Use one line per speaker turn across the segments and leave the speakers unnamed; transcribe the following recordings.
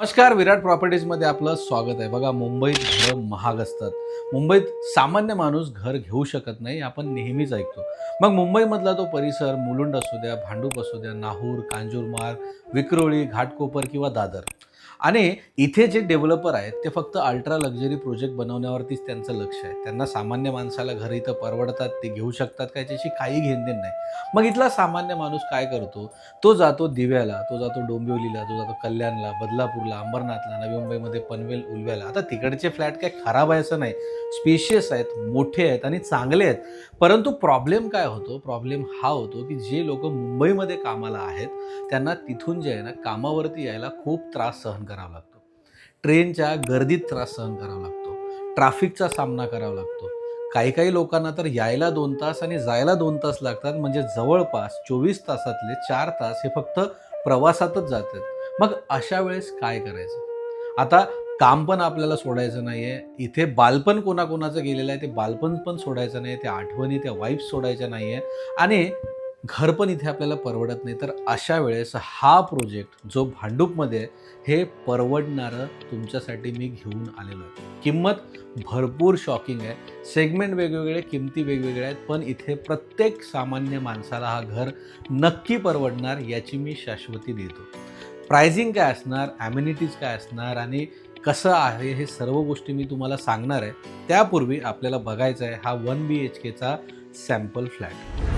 नमस्कार विराट प्रॉपर्टीजमध्ये आपलं स्वागत आहे. बघा मुंबईत घरं महाग असतात. मुंबईत सामान्य माणूस घर घेऊ शकत नाही आपण नेहमीच ऐकतो. मग मुंबईमधला तो परिसर मुलुंड असू द्या भांडूप असू द्या नाहूर कांजूरमार्ग विक्रोळी घाटकोपर किंवा दादर. आणि इथे जे डेव्हलपर आहेत ते फक्त अल्ट्रा लक्झरी प्रोजेक्ट बनवण्यावरतीच त्यांचं लक्ष आहे. त्यांना सामान्य माणसाला घर इथं परवडतात ते घेऊ शकतात काय त्याची काही घेणदेण नाही. मग इथला सामान्य माणूस काय करतो? तो जातो दिव्याला तो जातो डोंबिवलीला तो जातो कल्याणला बदलापूरला अंबरनाथला नवी मुंबईमध्ये पनवेल उलव्याला. आता तिकडचे फ्लॅट काय खराब आहे असं नाही. स्पेशियस आहेत मोठे आहेत आणि चांगले आहेत. परंतु प्रॉब्लेम काय होतो? प्रॉब्लेम हा होतो की जे लोक मुंबईमध्ये कामाला आहेत त्यांना तिथून जे आहे ना कामावरती यायला खूप त्रास सहन करावा लागतो. ट्रेनच्या गर्दीत त्रास सहन करावा लागतो. ट्रॅफिकचा सामना करावा लागतो. काही काही लोकांना तर यायला दोन तास आणि जायला दोन तास लागतात. म्हणजे जवळपास चोवीस तासातले चार तास हे फक्त प्रवासातच जातात. मग अशा वेळेस काय करायचं? आता काम पण आपल्याला सोडायचं नाही आहे इथे बालपण कोणाकोणाचं गेलेलं आहे ते बालपण पण सोडायचं नाही त्या आठवणी त्या वाईफ सोडायच्या नाही आहे आणि घर पण इथे आपल्याला परवडत नाही. तर अशा वेळेस हा प्रोजेक्ट जो भांडूपमध्ये आहे हे परवडणारं तुमच्यासाठी मी घेऊन आलेलो आहे. किंमत भरपूर शॉकिंग आहे. सेगमेंट वेगवेगळे किमती वेगवेगळ्या आहेत पण इथे प्रत्येक सामान्य माणसाला हा घर नक्की परवडणार याची मी शाश्वती देतो. प्रायझिंग काय असणार ॲम्युनिटीज काय असणार आणि कसं आहे हे सर्व गोष्टी मी तुम्हाला सांगणार आहे. त्यापूर्वी आपल्याला बघायचं आहे हा वन बी एच केचा सॅम्पल फ्लॅट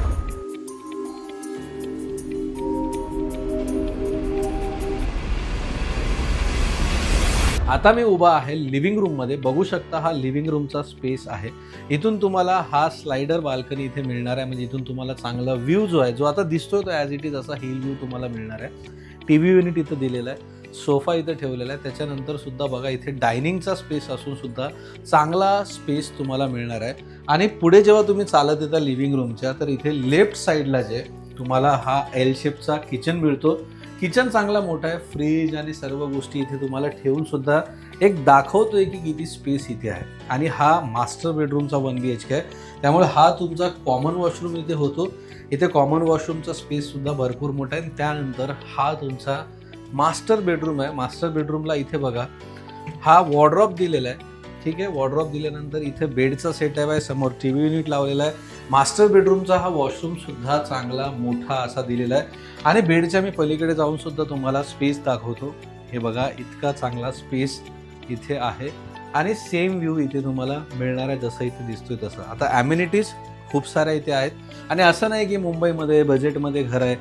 आता मी उभा आहे लिव्हिंग रूममध्ये बघू शकता हा लिव्हिंग रूमचा स्पेस आहे. इथून तुम्हाला हा स्लायडर बाल्कनी इथे मिळणार आहे. म्हणजे इथून तुम्हाला चांगला व्ह्यू जो आहे जो आता दिसतोय तो ॲज इट इज असा हिल व्ह्यू तुम्हाला मिळणार आहे. टी व्ही युनिट इथं दिलेला आहे. सोफा इथं ठेवलेला आहे. त्याच्यानंतर सुद्धा बघा इथे डायनिंगचा स्पेस असून सुद्धा चांगला स्पेस तुम्हाला मिळणार आहे. आणि पुढे जेव्हा तुम्ही चालत येता लिव्हिंग रूमच्या तर इथे लेफ्ट साईडला जे तुम्हाला हा एल शेपचा किचन मिळतो. किचन चांगला मोठा आहे. फ्रीज आणि सर्व गोष्टी इथे तुम्हाला ठेवून सुद्धा एक दाखवतोय की किती स्पेस इथे आहे. आणि हा मास्टर बेडरूमचा वन बी एच के आहे. त्यामुळे हा तुमचा कॉमन वॉशरूम इथे होतो. इथे कॉमन वॉशरूमचा स्पेससुद्धा भरपूर मोठा आहे. आणि त्यानंतर हा तुमचा मास्टर बेडरूम आहे. मास्टर बेडरूमला इथे बघा. हा वॉर्ड्रॉप दिलेला आहे. ठीक आहे? वॉर्ड्रॉप दिल्यानंतर इथे बेडचा सेटअप आहे. समोर टी व्ही युनिट लावलेला आहे. मास्टर बेडरूमचा हा वॉशरूमसुद्धा चांगला मोठा असा दिलेला आहे. आणि बेडच्या मी पलीकडे जाऊनसुद्धा तुम्हाला स्पेस दाखवतो. हे बघा इतका चांगला स्पेस इथे आहे. आणि सेम व्ह्यू इथे तुम्हाला मिळणार आहे जसं इथे दिसतोय तसं. आता ॲम्युनिटीज खूप साऱ्या इथे आहेत. आणि असं नाही की मुंबईमध्ये बजेटमध्ये घर आहे.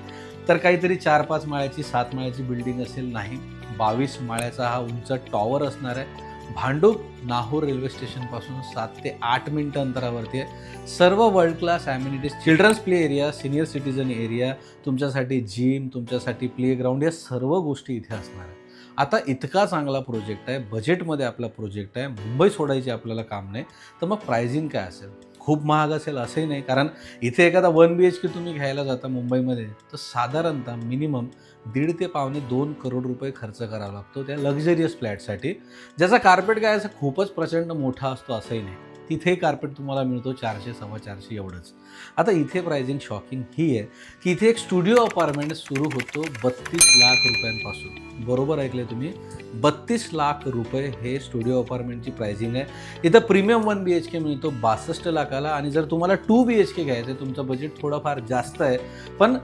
तर काहीतरी चार पाच माळ्याची सात माळ्याची बिल्डिंग असेल नाही. बावीस माळ्याचा हा उंच टॉवर असणार आहे. भांडूप नाहूर रेल्वे स्टेशनपासून सात ते आठ मिनटं अंतरावरती आहे. सर्व world class amenities children's play area senior citizen area तुमच्यासाठी जिम तुमच्यासाठी प्ले ग्राउंड या सर्व गोष्टी इथे असणार आहे आता इतका चांगला प्रोजेक्ट आहे बजेटमध्ये आपला प्रोजेक्ट आहे मुंबई सोडायची आपल्याला काम नाही तर मग प्रायझिंग काय असेल? खूप महाग असेल असंही नाही. कारण इथे एखादा वन बी एच के तुम्ही घ्यायला जाता मुंबईमध्ये तर साधारणतः मिनिमम दीड ते पावणे दोन करोड रुपये खर्च करावा लागतो त्या लक्झरियस फ्लॅटसाठी ज्याचा कार्पेट काय असं खूपच प्रचंड मोठा असतो असंही नाही. तिथे कार्पेट तुम्हाला मिळतो चारशे सव्वा चारशे एवढंच. आता इथे प्रायझिंग शॉकिंग ही आहे की इथे एक स्टुडिओ अपार्टमेंट सुरू होतो बत्तीस लाख रुपयांपासून. बरोबर ऐकले तुम्ही? बत्तीस लाख रुपये हे स्टुडिओ अपार्टमेंटची प्रायझिंग आहे. इथं premium one B H K मिळतो बासष्ट लाखाला आणि जर तुम्हाला टू बी एच के घ्यायचं आहे तुमचं बजेट थोडंफार जास्त आहे पण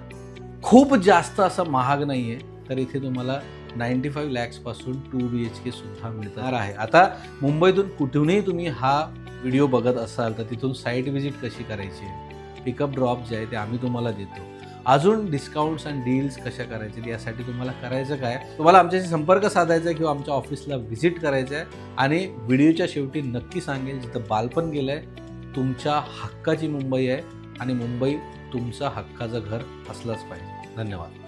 खूप जास्त असं महाग नाही आहे तर इथे तुम्हाला नाईंटी फाईव्ह लॅक्सपासून टू बी एच के सुद्धा मिळणार आहे. आता मुंबईतून कुठूनही तुम्ही हा व्हिडिओ बघत असाल तर तिथून साईट व्हिजिट कशी करायची? आहे पिकअप ड्रॉप जे आहे ते आम्ही तुम्हाला देतो. अजून डिस्काउंट्स अँड डील्स कशा करायचे यासाठी तुम्हाला करायचं काय? तुम्हाला आमच्याशी संपर्क साधायचा आहे किंवा आमच्या ऑफिसला व्हिजिट करायचं आहे. आणि व्हिडिओच्या शेवटी नक्की सांगेल जिथं बालपण गेलं आहे तुमच्या हक्काची मुंबई आहे आणि मुंबई तुमचा हक्काचं घर असलंच पाहिजे. धन्यवाद.